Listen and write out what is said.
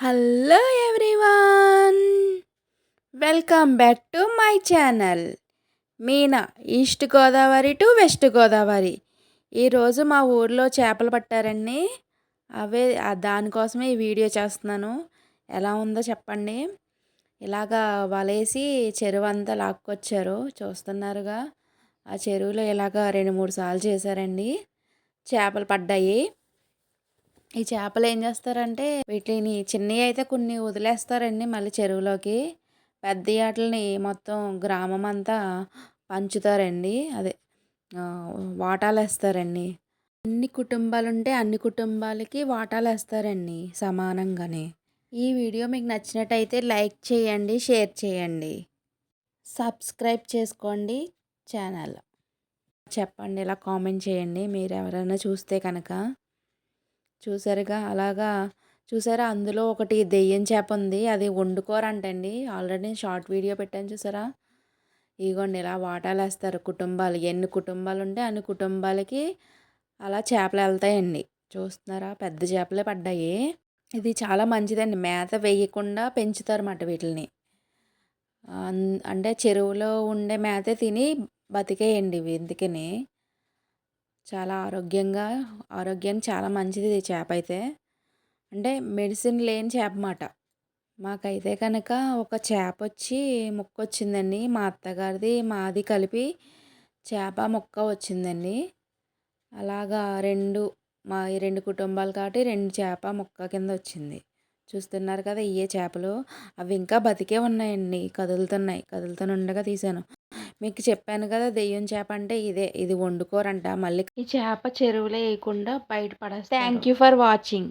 Hello everyone welcome back to my channel Meena east Godavari to west Godavari ఈరోజు మా ఊర్లో చేపలు పట్టారండి. అవే దానికోసమే ఈ వీడియో చేస్తున్నాను. ఎలా ఉందో చెప్పండి. ఇలాగా వలేసి చెరువు అంతా లాక్కొచ్చారు. చూస్తున్నారుగా. ఆ చెరువులో ఇలాగ రెండు మూడు సార్లు చేశారండి. చేపలు పడ్డాయి. ఈ చేపలు ఏం చేస్తారంటే వీటిని చిన్నవి అయితే కొన్ని వదిలేస్తారండి మళ్ళీ చెరువులోకి. పెద్ద వాటిని మొత్తం గ్రామం అంతా పంచుతారండి. అదే వాటాలు వేస్తారండి అన్ని కుటుంబాలు ఉంటే అన్ని కుటుంబాలకి వాటాలు వేస్తారండి సమానంగానే. ఈ వీడియో మీకు నచ్చినట్టయితే లైక్ చేయండి షేర్ చేయండి. సబ్స్క్రైబ్ చేసుకోండి ఛానల్. చెప్పండి ఇలా కామెంట్ చేయండి. మీరు ఎవరైనా చూస్తే కనుక. చూసారుగా? అలాగా? చూసారా? అందులో ఒకటి దెయ్యం చేప ఉంది. అది వండుకోరంటండి. ఆల్రెడీ షార్ట్ వీడియో పెట్టాను చూసారా? ఇగోండి ఇలా వాటాలు వేస్తారు కుటుంబాలు. ఎన్ని కుటుంబాలు ఉంటే అన్ని కుటుంబాలకి అలా చేపలు వెళ్తాయండి చూస్తున్నారా? పెద్ద చేపలే పడ్డాయి. ఇది చాలా మంచిదండి. మేత వేయకుండా పెంచుతారన్నమాట వీటిని అంటే చెరువులో ఉండే మేత తిని బతికేయండి ఇవి. ఎందుకని చాలా ఆరోగ్యంగా ఆరోగ్యానికి చాలా మంచిది ఈ చేప అయితే. అంటే మెడిసిన్ లేని చేప మాట. మాకైతే కనుక ఒక చేప వచ్చి ముక్క వచ్చిందండి మా అత్తగారిది మాది కలిపి చేప ముక్క వచ్చిందండి. అలాగా రెండు మా ఈ రెండు కుటుంబాలు కాబట్టి రెండు చేప ముక్క కింద వచ్చింది. చూస్తున్నారు కదా ఇయే చేపలు. అవి ఇంకా బతికే ఉన్నాయండి. కదులుతున్నాయి. కదులతోనే ఉండగా తీశాను. మీకు చెప్పాను కదా దెయ్యం చేప అంటే ఇదే ఇది వండుకోరంట మళ్ళీ ఈ చేప చెరువులో వేయకుండా బయట పడేస్తారు. Thank you for watching